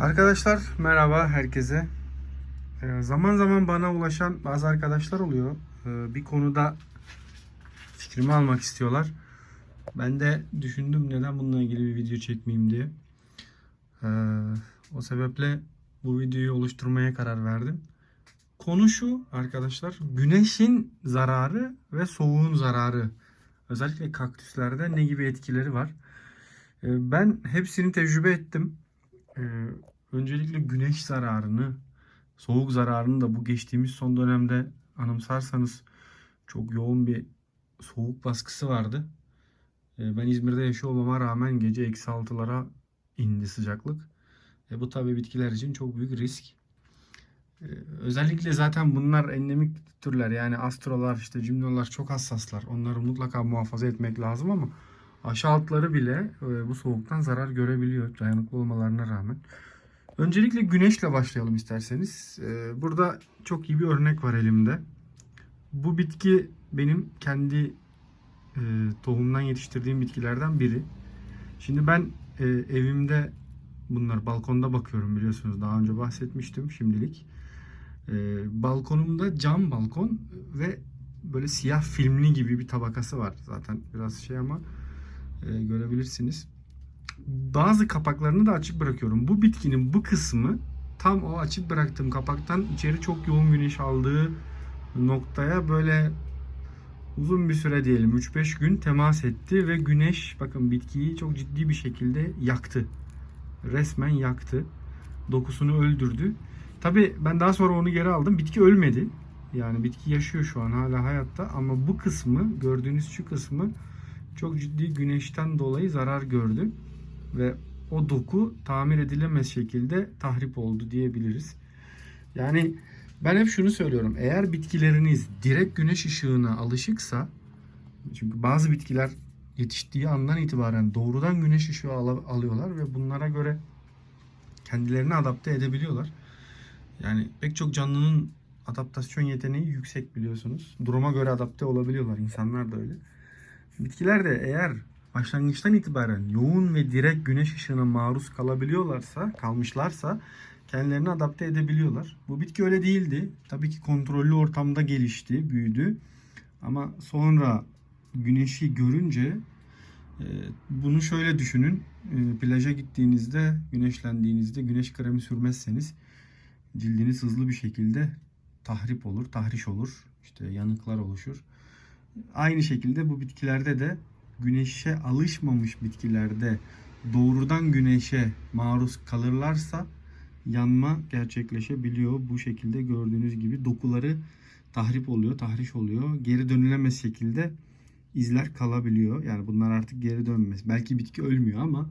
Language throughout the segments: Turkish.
Arkadaşlar merhaba herkese. Ee, zaman zaman bana ulaşan bazı arkadaşlar oluyor. Ee, bir konuda fikrimi almak istiyorlar. Ben de düşündüm neden bununla ilgili bir video çekmeyeyim diye. Ee, o sebeple bu videoyu oluşturmaya karar verdim. Konu şu arkadaşlar. Güneşin zararı ve soğuğun zararı. Özellikle kaktüslerde ne gibi etkileri var? Ben hepsini tecrübe ettim. Öncelikle güneş zararını, soğuk zararını da bu geçtiğimiz son dönemde anımsarsanız çok yoğun bir soğuk baskısı vardı. Ee, ben İzmir'de yaşıyor olmama rağmen gece eksi altılara indi sıcaklık. E, bu tabii bitkiler için çok büyük risk. Ee, özellikle zaten bunlar endemik türler yani astrolar işte cimnolar çok hassaslar. Onları mutlaka muhafaza etmek lazım ama aşağı altları bile e, bu soğuktan zarar görebiliyor dayanıklı olmalarına rağmen. Öncelikle güneşle başlayalım isterseniz. Ee, burada çok iyi bir örnek var elimde. Bu bitki benim kendi e, tohumdan yetiştirdiğim bitkilerden biri. Şimdi ben e, evimde bunlar balkonda bakıyorum biliyorsunuz daha önce bahsetmiştim şimdilik. E, balkonumda cam balkon ve böyle siyah filmli gibi bir tabakası var zaten biraz şey ama e, görebilirsiniz. Bazı kapaklarını da açık bırakıyorum. Bu bitkinin bu kısmı tam o açık bıraktığım kapaktan içeri çok yoğun güneş aldığı noktaya böyle uzun bir süre diyelim 3-5 gün temas etti ve güneş bakın bitkiyi çok ciddi bir şekilde yaktı. Resmen yaktı. Dokusunu öldürdü. Tabi ben daha sonra onu geri aldım. Bitki ölmedi. Yani bitki yaşıyor şu an hala hayatta ama bu kısmı gördüğünüz şu kısmı çok ciddi güneşten dolayı zarar gördü ve o doku tamir edilemez şekilde tahrip oldu diyebiliriz. Yani ben hep şunu söylüyorum. Eğer bitkileriniz direkt güneş ışığına alışıksa çünkü bazı bitkiler yetiştiği andan itibaren doğrudan güneş ışığı al- alıyorlar ve bunlara göre kendilerini adapte edebiliyorlar. Yani pek çok canlının adaptasyon yeteneği yüksek biliyorsunuz. Duruma göre adapte olabiliyorlar. İnsanlar da öyle. Bitkiler de eğer başlangıçtan itibaren yoğun ve direkt güneş ışığına maruz kalabiliyorlarsa, kalmışlarsa kendilerini adapte edebiliyorlar. Bu bitki öyle değildi. Tabii ki kontrollü ortamda gelişti, büyüdü. Ama sonra güneşi görünce e, bunu şöyle düşünün. E, Plaja gittiğinizde, güneşlendiğinizde güneş kremi sürmezseniz cildiniz hızlı bir şekilde tahrip olur, tahriş olur. İşte yanıklar oluşur. Aynı şekilde bu bitkilerde de güneşe alışmamış bitkilerde doğrudan güneşe maruz kalırlarsa yanma gerçekleşebiliyor. Bu şekilde gördüğünüz gibi dokuları tahrip oluyor, tahriş oluyor. Geri dönülemez şekilde izler kalabiliyor. Yani bunlar artık geri dönmez. Belki bitki ölmüyor ama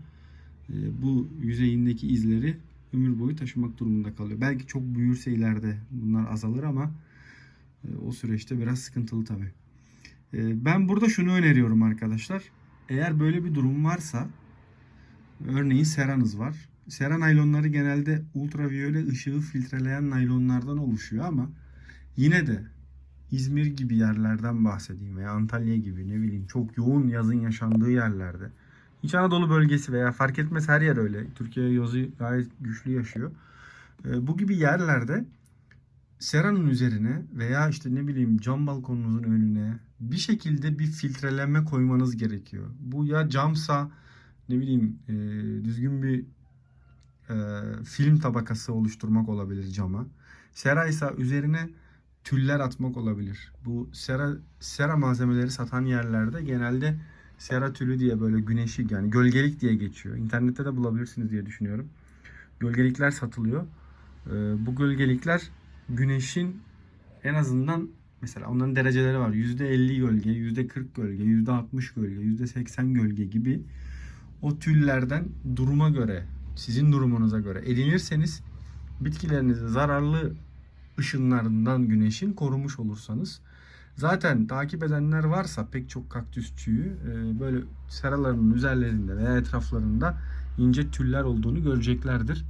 e, bu yüzeyindeki izleri ömür boyu taşımak durumunda kalıyor. Belki çok büyürse ileride bunlar azalır ama e, o süreçte biraz sıkıntılı tabii. E, Ben burada şunu öneriyorum arkadaşlar. Eğer böyle bir durum varsa örneğin seranız var. Sera naylonları genelde ultraviyole ışığı filtreleyen naylonlardan oluşuyor ama yine de İzmir gibi yerlerden bahsedeyim veya Antalya gibi ne bileyim çok yoğun yazın yaşandığı yerlerde İç Anadolu bölgesi veya fark etmez her yer öyle. Türkiye yazı gayet güçlü yaşıyor. E, Bu gibi yerlerde seranın üzerine veya işte ne bileyim cam balkonunuzun önüne bir şekilde bir filtreleme koymanız gerekiyor. Bu ya camsa ne bileyim e, düzgün bir e, film tabakası oluşturmak olabilir cama. Sera ise üzerine tüller atmak olabilir. Bu sera sera malzemeleri satan yerlerde genelde sera tülü diye böyle güneşi yani gölgelik diye geçiyor. İnternette de bulabilirsiniz diye düşünüyorum. Gölgelikler satılıyor. E, bu gölgelikler güneşin en azından mesela onların dereceleri var. %50 gölge, %40 gölge, %60 gölge, %80 gölge gibi o tüllerden duruma göre, sizin durumunuza göre edinirseniz bitkilerinizi zararlı ışınlarından güneşin korumuş olursanız zaten takip edenler varsa pek çok kaktüsçüyü e, böyle seralarının üzerlerinde veya etraflarında ince tüller olduğunu göreceklerdir.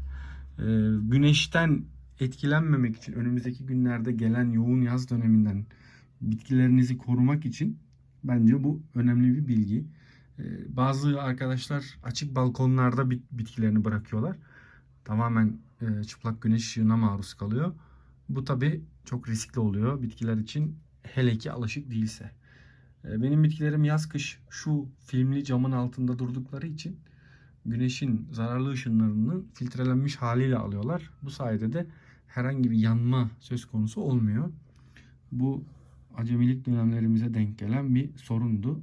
E, Güneşten etkilenmemek için önümüzdeki günlerde gelen yoğun yaz döneminden bitkilerinizi korumak için bence bu önemli bir bilgi. Ee, Bazı arkadaşlar açık balkonlarda bit- bitkilerini bırakıyorlar. tamamen e, çıplak güneş ışığına maruz kalıyor. Bu tabi çok riskli oluyor bitkiler için hele ki alışık değilse. E, benim bitkilerim yaz kış şu filmli camın altında durdukları için güneşin zararlı ışınlarını filtrelenmiş haliyle alıyorlar. Bu sayede de herhangi bir yanma söz konusu olmuyor. Bu acemilik dönemlerimize denk gelen bir sorundu.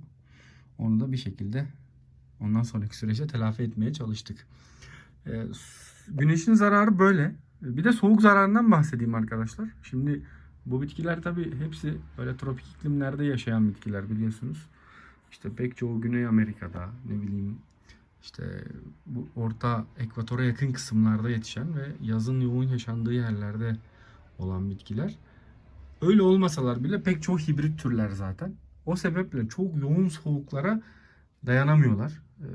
Onu da bir şekilde ondan sonraki süreçte telafi etmeye çalıştık. Ee, güneşin zararı böyle. Bir de soğuk zararından bahsedeyim arkadaşlar. Şimdi bu bitkiler tabii hepsi böyle tropik iklimlerde yaşayan bitkiler biliyorsunuz. İşte pek çoğu Güney Amerika'da ne bileyim işte bu orta ekvatora yakın kısımlarda yetişen ve yazın yoğun yaşandığı yerlerde olan bitkiler. Öyle olmasalar bile pek çoğu hibrit türler zaten. O sebeple çok yoğun soğuklara dayanamıyorlar. Ee,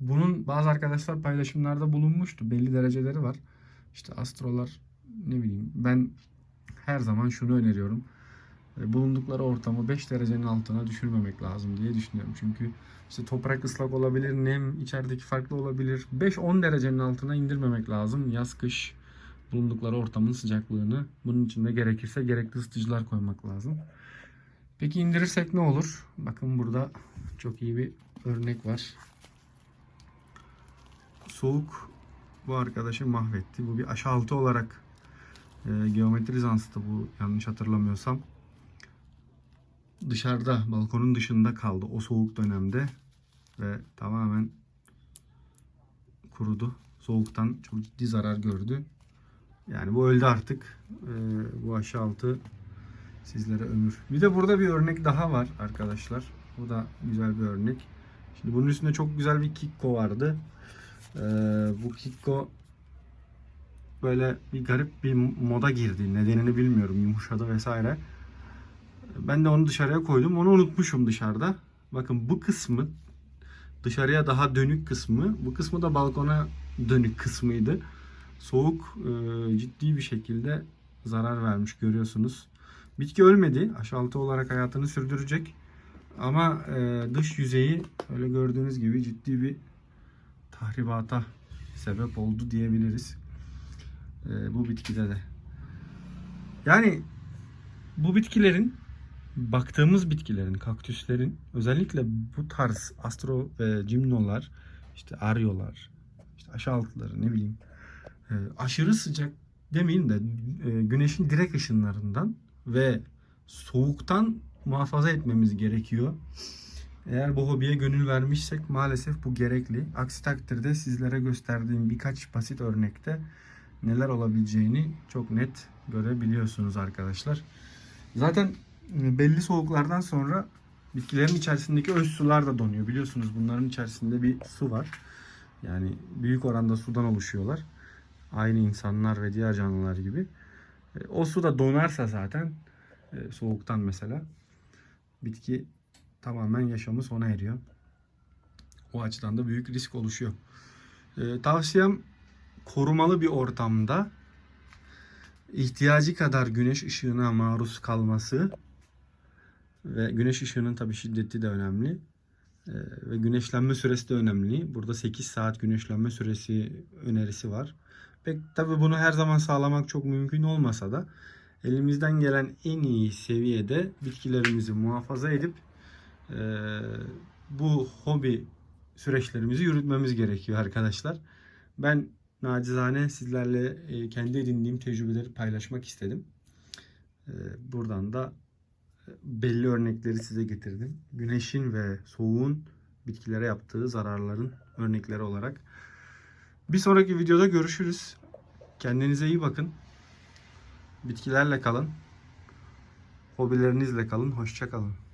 Bunun bazı arkadaşlar paylaşımlarda bulunmuştu. Belli dereceleri var. İşte astrolar ne bileyim ben her zaman şunu öneriyorum. Ee, Bulundukları ortamı 5 derecenin altına düşürmemek lazım diye düşünüyorum. Çünkü işte toprak ıslak olabilir, nem içerideki farklı olabilir. 5-10 derecenin altına indirmemek lazım. Yaz kış bulundukları ortamın sıcaklığını. Bunun için de gerekirse gerekli ısıtıcılar koymak lazım. Peki indirirsek ne olur? Bakın burada çok iyi bir örnek var. Soğuk bu arkadaşı mahvetti. Bu bir aşağı altı olarak e, geometri zanstı bu yanlış hatırlamıyorsam. Dışarıda balkonun dışında kaldı o soğuk dönemde ve tamamen kurudu. Soğuktan çok ciddi zarar gördü. Yani bu öldü artık. E, bu aşağı altı sizlere ömür. Bir de burada bir örnek daha var arkadaşlar. Bu da güzel bir örnek. Şimdi bunun üstünde çok güzel bir kikko vardı. Ee, bu kikko böyle bir garip bir moda girdi. Nedenini bilmiyorum. Yumuşadı vesaire. Ben de onu dışarıya koydum. Onu unutmuşum dışarıda. Bakın bu kısmı dışarıya daha dönük kısmı. Bu kısmı da balkona dönük kısmıydı. Soğuk e, ciddi bir şekilde zarar vermiş görüyorsunuz. Bitki ölmedi. Aşağıltı olarak hayatını sürdürecek. Ama e, dış yüzeyi öyle gördüğünüz gibi ciddi bir tahribata sebep oldu diyebiliriz. E, bu bitkide de. Yani bu bitkilerin baktığımız bitkilerin, kaktüslerin özellikle bu tarz astro ve cimnolar, işte aryolar, işte aşağılıkları ne bileyim e, aşırı sıcak demeyin de e, güneşin direkt ışınlarından ve soğuktan muhafaza etmemiz gerekiyor. Eğer bu hobiye gönül vermişsek maalesef bu gerekli. Aksi takdirde sizlere gösterdiğim birkaç basit örnekte neler olabileceğini çok net görebiliyorsunuz arkadaşlar. Zaten belli soğuklardan sonra bitkilerin içerisindeki öz sular da donuyor. Biliyorsunuz bunların içerisinde bir su var. Yani büyük oranda sudan oluşuyorlar. Aynı insanlar ve diğer canlılar gibi. E, O su da donarsa zaten e, soğuktan mesela bitki tamamen yaşamı sona eriyor. O açıdan da büyük risk oluşuyor. E, tavsiyem korumalı bir ortamda ihtiyacı kadar güneş ışığına maruz kalması ve güneş ışığının tabi şiddeti de önemli. E, ve güneşlenme süresi de önemli. Burada 8 saat güneşlenme süresi önerisi var. Pek tabi bunu her zaman sağlamak çok mümkün olmasa da elimizden gelen en iyi seviyede bitkilerimizi muhafaza edip e, bu hobi süreçlerimizi yürütmemiz gerekiyor arkadaşlar. Ben nacizane sizlerle e, kendi edindiğim tecrübeleri paylaşmak istedim. E, buradan da belli örnekleri size getirdim. Güneşin ve soğuğun bitkilere yaptığı zararların örnekleri olarak. Bir sonraki videoda görüşürüz. Kendinize iyi bakın. Bitkilerle kalın. Hobilerinizle kalın. Hoşça kalın.